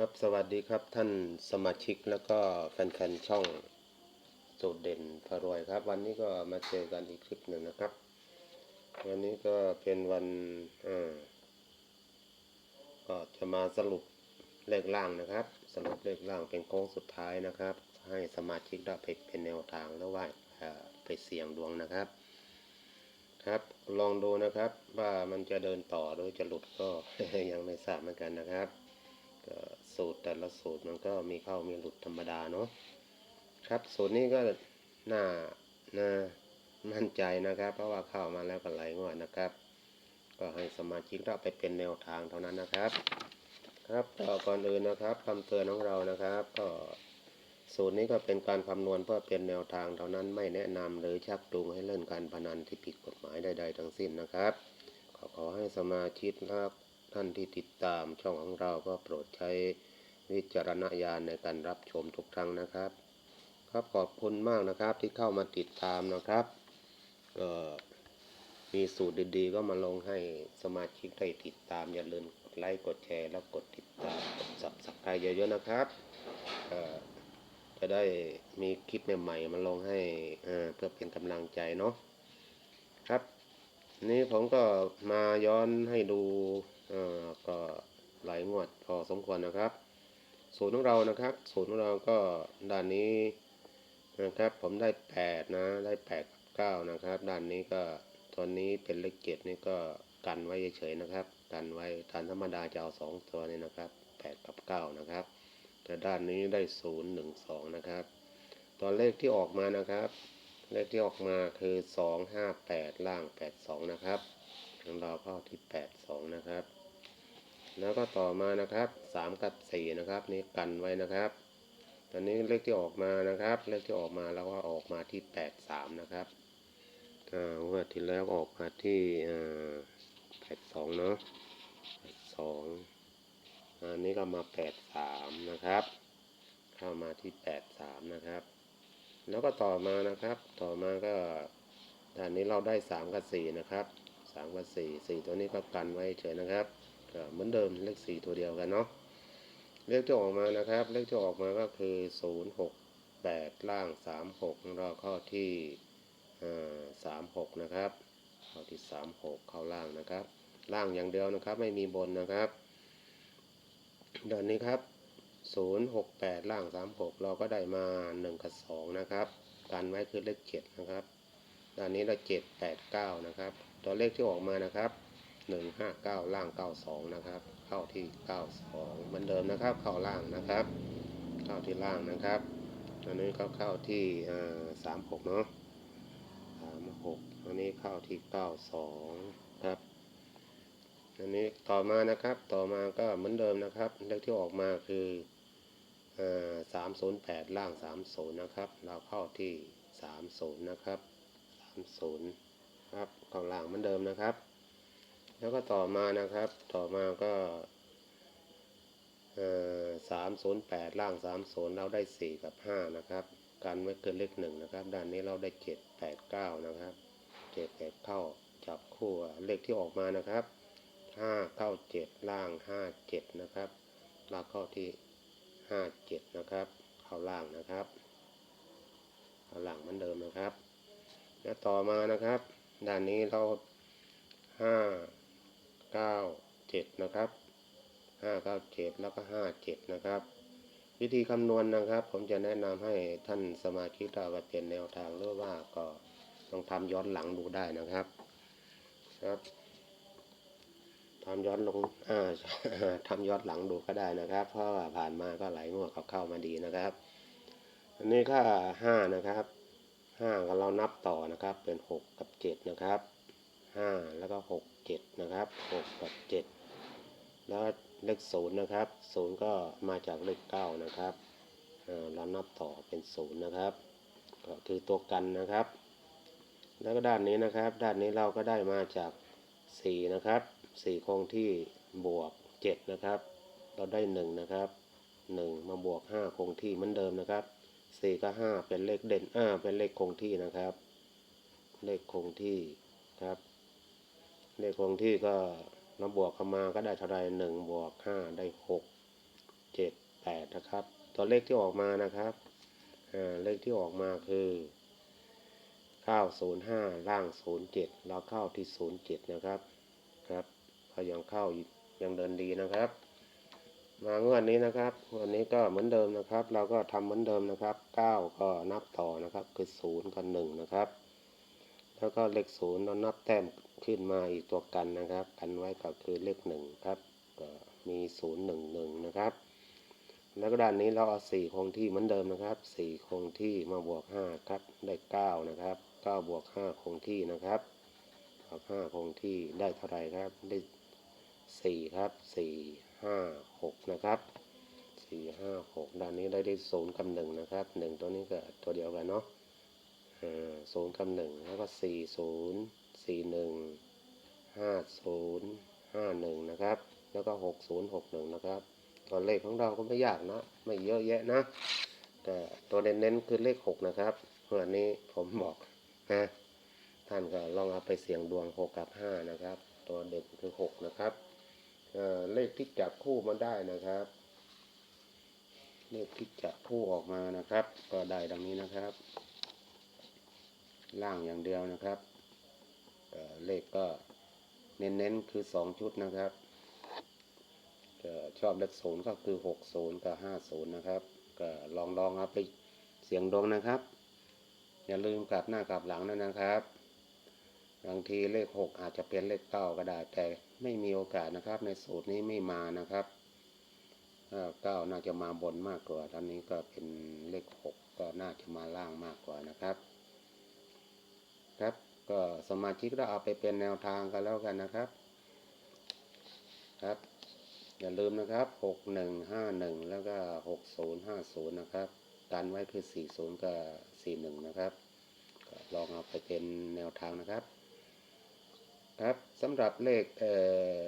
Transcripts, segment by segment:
ครับสวัสดีครับท่านสมาชิกแล้วก็แฟนๆช่องสูตรเด่นพารวยครับ วันนี้ก็มาเจอกันอีกคลิปหนึ่งนะครับ วันนี้ก็เป็นวันอ่าก็จะมาสรุปเลขล่างนะครับ สรุปเลขล่างเป็นโค้งสุดท้ายนะครับ ให้สมาชิกได้ไปเป็นแนวทางแล้วว่าอ่าไปเสี่ยงดวงนะครับ ครับลองดูนะครับว่ามันจะเดินต่อหรือจะหลุดก็ยังไม่ทราบเหมือนกันนะครับ ก็สูตรแต่ละสูตรมันก็มีเข้ามีหลุดธรรมดาเนาะครับสูตรนี้ก็น่าน่ามั่นใจนะครับ เพราะว่าเข้ามาแล้วก็ไหลงวดนะครับ ก็ให้สมาชิกเราไปเป็นแนวทางเท่านั้นนะครับ ครับต่อก่อนอื่นนะครับคำเตือนของเรานะครับ ก็สูตรนี้ก็เป็นการคำนวณเพื่อเป็นแนวทางเท่านั้นไม่แนะนำหรือชักจูงให้เล่นการพนันที่ผิดกฎหมายใดๆทั้งสิ้นนะครับ ขอขอให้สมาชิกและ ท่านที่ติดตามช่องของเราก็โปรดใช้วิจารณญาณในการรับชมทุกครั้งนะครับ ครับขอบคุณมากนะครับที่เข้ามาติดตามนะครับก็มีสูตรดีๆ ก็มาลงให้สมาชิกได้ติดตาม อย่าลืมกดไลค์กดแชร์แล้วกดติดตามกด subscribe เยอะๆนะครับจะได้มีคลิปใหม่ๆมาลงให้เพื่อเป็นกำลังใจเนาะครับ นี่ผมก็มาย้อนให้ดูเอ่อก็หลายงวดพอสมควรนะครับสูตรของเรานะครับสูตรของเราก็ด้านนี้นะครับ ผมได้แปดนะได้แปดกับเก้านะครับ ด้านนี้ก็ตอนนี้เป็นเลขเจ็ดนี่ก็กันไว้เฉยๆนะครับ กันไว้ทานธรรมดาจะเอาสองตัวนี่นะครับแปดกับเก้านะครับแต่ด้านนี้ได้ศูนย์หนึ่งสองนะครับตัวเลขที่ออกมานะครับ เลขที่ออกมาคือสองห้าแปดล่างแปดสองนะครับของเราเข้าที่แปดสองนะครับ แล้วก็ต่อมานะครับสามกับสี่นะครับนี่กันไว้นะครับ ตอนนี้เลขที่ออกมานะครับ เลขที่ออกมาแล้วก็ออกมาที่แปดสามนะครับอ่างวดที่แล้วออกมาที่แปดสองเนาะแปดสองอันนี้ก็มาแปดสามนะครับ เข้ามาที่แปดสามนะครับ แล้วก็ต่อมานะครับ ต่อมาก็ด้านนี้เราได้สามกับสี่นะครับสามกับสี่สี่ตัวนี้ก็กันไว้เฉยนะครับก็เหมือนเดิมเลขสี่ตัวเดียวกันเนาะเลขที่ออกมานะครับ เลขที่ออกมาก็คือศูนย์หกแปดล่างสามหกเราเข้าที่สามหกนะครับ เข้าที่สามหกเข้าล่างนะครับ ล่างอย่างเดียวนะครับ ไม่มีบนนะครับด้านนี้ครับ ศูนย์หกแปดล่างสามหกเราก็ได้มาหนึ่งกับสองนะครับกันไว้คือเลขเจ็ดนะครับด้านนี้เราเจ็ดแปดเก้านะครับ ตัวเลขที่ออกมานะครับหนึ่งห้าเก้าล่างเก้าสองนะครับ เข้าที่เก้าสองเหมือนเดิมนะครับ เข้าล่างนะครับ เข้าที่ล่างนะครับอันนี้ก็เข้าที่สามหกเนาะสามหกอันนี้เข้าที่เก้าสองครับอันนี้ต่อมานะครับต่อมาก็เหมือนเดิมนะครับเลขที่ออกมาคือ สามศูนย์แปดล่างสามศูนย์นะครับ เราเข้าที่สามศูนย์นะครับสามศูนย์ครับข้างล่างเหมือนเดิมนะครับ แล้วก็ต่อมานะครับ ต่อมาก็สามศูนย์แปดล่างสามศูนย์เราได้สี่กับห้านะครับกันไว้เกินเลขหนึ่งนะครับ ด้านนี้เราได้เจ็ดแปดเก้านะครับเจ็ดแปดเข้าจับคู่เลขที่ออกมานะครับห้าเข้าเจ็ดล่างห้าเจ็ดนะครับเราเข้าที่ ห้าเจ็ดนะครับ เข้าล่างนะครับเข้าล่างเหมือนเดิมนะครับ แล้วต่อมานะครับ ด้านนี้เราห้าเก้าเจ็ดนะครับห้าเก้าเจ็ดแล้วก็ห้าเจ็ดนะครับ วิธีคำนวณนะครับ ผมจะแนะนำให้ท่านสมาชิกเราไปเป็นแนวทางหรือว่าก็ต้องทำย้อนหลังดูได้นะครับครับ ทำย้อนลงอ่าทำย้อนหลังดูก็ได้นะครับ เพราะว่าผ่านมาก็หลายงวดเขาเข้ามาดีนะครับ อันนี้ค่าห้านะครับห้าก็เรานับต่อนะครับเป็นหกกับเจ็ดนะครับห้าแล้วก็หกเจ็ดนะครับหกกับเจ็ดแล้วเลขศูนย์นะครับศูนย์ก็มาจากเลขเก้านะครับอ่าเรานับต่อเป็นศูนย์นะครับก็คือตัวกันนะครับ แล้วก็ด้านนี้นะครับ ด้านนี้เราก็ได้มาจากสี่นะครับ สี่คงที่บวกเจ็ดนะครับ เราได้หนึ่งนะครับหนึ่งมาบวกห้าคงที่เหมือนเดิมนะครับสี่กับห้าเป็นเลขเด่นอ่าเป็นเลขคงที่นะครับ เลขคงที่ครับ เลขคงที่ก็เราบวกเข้ามาก็ได้เท่าไรหนึ่งบวกห้าได้หกเจ็ดแปดนะครับ ตัวเลขที่ออกมานะครับอ่าเลขที่ออกมาคือเก้าศูนย์ห้าล่างศูนย์เจ็ดเราเข้าที่ศูนย์เจ็ดนะครับครับ ก็ยังเข้ายังเดินดีนะครับ มางวดนี้นะครับวันนี้ก็เหมือนเดิมนะครับ เราก็ทำเหมือนเดิมนะครับเก้าก็นับต่อนะครับ คือศูนย์กับหนึ่งนะครับ แล้วก็เลขศูนย์เรานับแต้มขึ้นมาอีกตัวกันนะครับ กันไว้ก็คือเลขหนึ่งครับก็มีศูนย์หนึ่งหนึ่งนะครับแล้วก็ด้านนี้เราเอาสี่คงที่เหมือนเดิมนะครับสี่คงที่มาบวกห้าครับ ได้เก้านะครับเก้าบวกห้าคงที่นะครับบวกห้าคงที่ได้เท่าไหร่ครับ ได้ สี่ครับสี่ห้าหกนะครับสี่ห้าหกด้านนี้ได้ได้ศูนย์กับหนึ่งนะครับหนึ่งตัวนี้ก็ตัวเดียวกันเนาะอ่าศูนย์กับหนึ่งแล้วก็สี่ศูนย์สี่หนึ่งห้าศูนย์ห้าหนึ่งนะครับ แล้วก็หกศูนย์หกหนึ่งนะครับ ตัวเลขของเราก็ไม่ยากนะ ไม่เยอะแยะนะ แต่ตัวเน้นๆคือเลขหกนะครับวันนี้ผมบอกนะท่านก็ลองเอาไปเสี่ยงดวงหกกับห้านะครับ ตัวเด็ดคือหกนะครับ เลขที่จับคู่มาได้นะครับ เลขที่จับคู่ออกมานะครับ ก็ได้ดังนี้นะครับ ล่างอย่างเดียวนะครับเเลขก็เน้นๆคือสองชุดนะครับก็ชอบเลขศูนย์ก็คือหกศูนย์กับห้าศูนย์นะครับ ก็ลองลองเอาไปเสียงดวงนะครับ อย่าลืมกลับหน้ากลับหลังนะนะครับบางทีเลขหกอาจจะเป็นเลขเก้าก็ได้แต่ไม่มีโอกาสนะครับ ในสูตรนี้ไม่มานะครับถ้าเก้าน่าจะมาบนมากกว่าตอนนี้ก็เป็นเลขหกก็น่าจะมาล่างมากกว่านะครับ ครับก็สมาชิกเราเอาไปเป็นแนวทางกันแล้วกันนะครับ ครับ อย่าลืมนะครับหกหนึ่งห้าหนึ่งแล้วก็หกศูนย์ห้าศูนย์นะครับกันไว้คือสี่ศูนย์กับสี่หนึ่งนะครับลองเอาไปเป็นแนวทางนะครับ ครับสำหรับเลขเอ่อ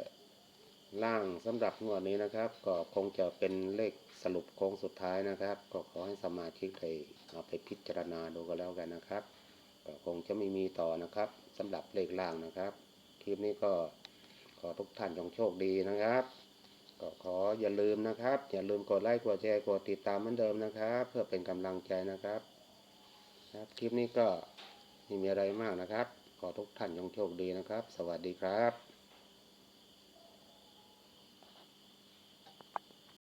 ล่างสำหรับงวดนี้นะครับ ก็คงจะเป็นเลขสรุปโค้งสุดท้ายนะครับ ก็ขอให้สมาชิกได้เอาไปพิจารณาดูกันแล้วกันนะครับ ก็คงจะไม่มีต่อนะครับสำหรับเลขล่างนะครับคลิปนี้ก็ขอทุกท่านจงโชคดีนะครับ ก็ขออย่าลืมนะครับ อย่าลืมกดไลค์กดแชร์กดติดตามเหมือนเดิมนะครับ เพื่อเป็นกำลังใจนะครับ ครับคลิปนี้ก็ไม่มีอะไรมากนะครับ ทุกท่านจงโชคดีนะครับ สวัสดีครับ